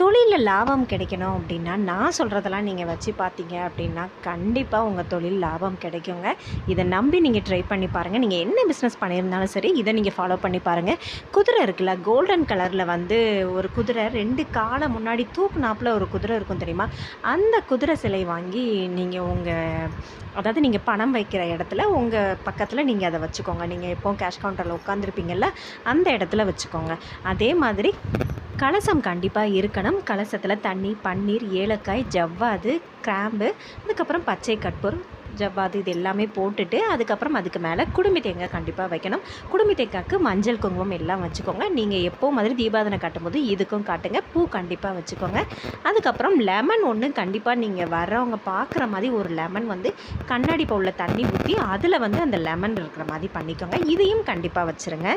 தொழிலில் லாபம் கிடைக்கணும் அப்படின்னா நான் சொல்கிறதெல்லாம் நீங்கள் வச்சு பார்த்தீங்க அப்படின்னா கண்டிப்பாக உங்கள் தொழில் லாபம் கிடைக்குங்க. இதை நம்பி நீங்கள் ட்ரை பண்ணி பாருங்கள் நீங்கள் என்ன பிஸ்னஸ் பண்ணியிருந்தாலும் சரி இதை நீங்கள் ஃபாலோ பண்ணி பாருங்கள் குதிரை இருக்குல்ல கோல்டன் கலரில் வந்து ஒரு குதிரை ரெண்டு காலை முன்னாடி தூக்குனாப்பில் ஒரு குதிரை இருக்கும் தெரியுமா? அந்த குதிரை சிலை வாங்கி நீங்கள் உங்கள் அதாவது நீங்கள் பணம் வைக்கிற இடத்துல உங்கள் பக்கத்தில் நீங்கள் அதை வச்சுக்கோங்க. நீங்கள் எப்போ கேஷ் கவுண்டரில் உட்காந்துருப்பீங்கல்ல அந்த இடத்துல வச்சுக்கோங்க. அதே மாதிரி கலசம் கண்டிப்பாக இருக்கணும். கலசத்தில் தண்ணி பன்னீர் ஏலக்காய் ஜவ்வாது கிராம்பு அதுக்கப்புறம் பச்சை கற்பூரம் ஜவ்வாது இது எல்லாமே போட்டுட்டு அதுக்கப்புறம் அதுக்கு மேலே குடுமி தேங்காய் கண்டிப்பாக வைக்கணும். குடுமி தேங்காய்க்கு மஞ்சள் குங்குமம் எல்லாம் வச்சுக்கோங்க. நீங்கள் எப்போ மாதிரி தீபாதனை காட்டும்போது இதுக்கும் காட்டுங்க. பூ கண்டிப்பாக வச்சுக்கோங்க. அதுக்கப்புறம் லெமன் ஒன்று கண்டிப்பாக நீங்கள் வர்றவங்க பார்க்குற மாதிரி ஒரு லெமன் வந்து கண்ணாடி பவுலில் தண்ணி ஊற்றி அதில் வந்து அந்த லெமன் இருக்கிற மாதிரி பண்ணிக்கோங்க. இதையும் கண்டிப்பாக வச்சுருங்க.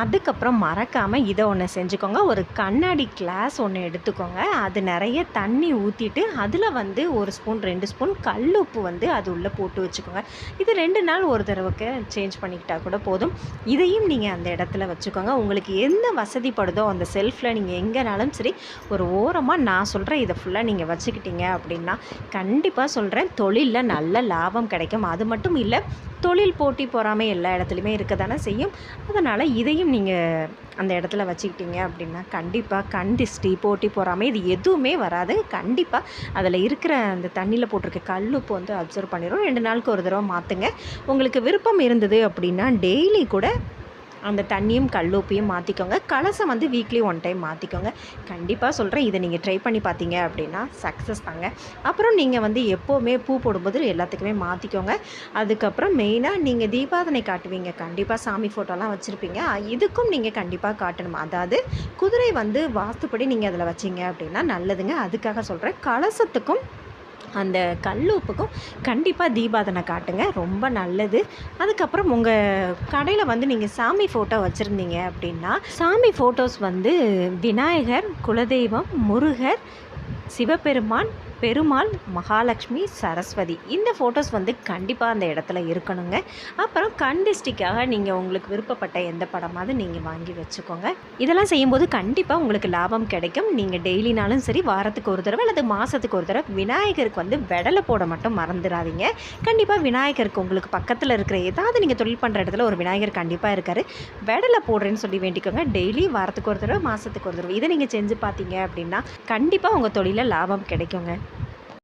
அதுக்கப்புறம் மறக்காமல் இதை ஒன்று செஞ்சுக்கோங்க. ஒரு கண்ணாடி கிளாஸ் ஒன்று எடுத்துக்கோங்க. அது நிறைய தண்ணி ஊற்றிட்டு அதில் வந்து ஒரு ஸ்பூன் ரெண்டு ஸ்பூன் கல் உப்பு வந்து அது உள்ளே போட்டு வச்சுக்கோங்க. இது ரெண்டு நாள் ஒரு தடவைக்கு சேஞ்ச் பண்ணிக்கிட்டால் கூட போதும். இதையும் நீங்கள் அந்த இடத்துல வச்சுக்கோங்க. உங்களுக்கு எந்த வசதிப்படுதோ அந்த செல்ஃபில் நீங்கள் எங்கேனாலும் சரி ஒரு ஓரமாக நான் சொல்கிறேன் இதை ஃபுல்லாக நீங்கள் வச்சுக்கிட்டீங்க அப்படின்னா கண்டிப்பாக சொல்கிறேன் தொழிலில் நல்ல லாபம் கிடைக்கும். அது மட்டும் இல்லை தொழில் போட்டி பொறாமை எல்லா இடத்துலையுமே இருக்க தானே செய்யும். அதனால் இதையும் நீங்கள் அந்த இடத்துல வச்சுக்கிட்டீங்க அப்படின்னா கண்டிப்பாக கண் திஷ்டி போட்டி பொறாமை இது எதுவுமே வராது. கண்டிப்பாக அதில் இருக்கிற அந்த தண்ணியில் போட்டிருக்க கல்லுப்பு வந்து அப்சர்வ் பண்ணிடும் ரெண்டு நாளுக்கு ஒரு தடவை மாற்றுங்க உங்களுக்கு விருப்பம் இருந்தது அப்படின்னா டெய்லி கூட அந்த தண்ணியும் கல்லூப்பையும் மாற்றிக்கோங்க கலசம் வந்து வீக்லி ஒன் டைம் மாற்றிக்கோங்க கண்டிப்பாக சொல்கிறேன் இதை நீங்கள் ட்ரை பண்ணி பார்த்தீங்க அப்படின்னா சக்ஸஸ் தாங்க. அப்புறம் நீங்கள் வந்து எப்போவுமே பூ போடும்போது எல்லாத்துக்குமே மாற்றிக்கோங்க அதுக்கப்புறம் மெயினாக நீங்கள் தீபாவளி காட்டுவீங்க. கண்டிப்பாக சாமி ஃபோட்டோலாம் வச்சுருப்பீங்க. இதுக்கும் நீங்கள் கண்டிப்பாக காட்டணும். அதாவது குதிரை வந்து வாஸ்துப்படி நீங்கள் அதில் வச்சீங்க அப்படின்னா நல்லதுங்க. அதுக்காக சொல்கிறேன் கலசத்துக்கும் அந்த கல்லுப்புக்கும் கண்டிப்பாக தீபாதனை காட்டுங்க. ரொம்ப நல்லது. அதுக்கப்புறம் உங்கள் கடையில் வந்து நீங்கள் சாமி ஃபோட்டோ வச்சுருந்தீங்க அப்படின்னா சாமி ஃபோட்டோஸ் வந்து விநாயகர் குலதெய்வம் முருகர் சிவபெருமான் பெருமாள் மகாலட்சுமி சரஸ்வதி இந்த ஃபோட்டோஸ் வந்து கண்டிப்பாக அந்த இடத்துல இருக்கணுங்க. அப்புறம் கண் டிஸ்டிக்காக நீங்கள் உங்களுக்கு விருப்பப்பட்ட எந்த படமாவது நீங்கள் வாங்கி வச்சுக்கோங்க. இதெல்லாம் செய்யும்போது கண்டிப்பாக உங்களுக்கு லாபம் கிடைக்கும். நீங்கள் டெய்லினாலும் சரி வாரத்துக்கு ஒரு தடவை அல்லது மாதத்துக்கு ஒரு தடவை விநாயகருக்கு வந்து வெடலை போட மட்டும் மறந்துடாதீங்க. கண்டிப்பாக விநாயகருக்கு உங்களுக்கு பக்கத்தில் இருக்கிற ஏதாவது நீங்கள் தொழில் பண்ணுற இடத்துல ஒரு விநாயகர் கண்டிப்பாக இருக்கார். வெடலை போடுறேன்னு சொல்லி வேண்டிக்கோங்க. டெய்லி வாரத்துக்கு ஒரு தடவை மாதத்துக்கு ஒரு தடவை இதை நீங்கள் செஞ்சு பார்த்தீங்க அப்படின்னா கண்டிப்பாக உங்கள் தொழிலில் லாபம் கிடைக்குங்க.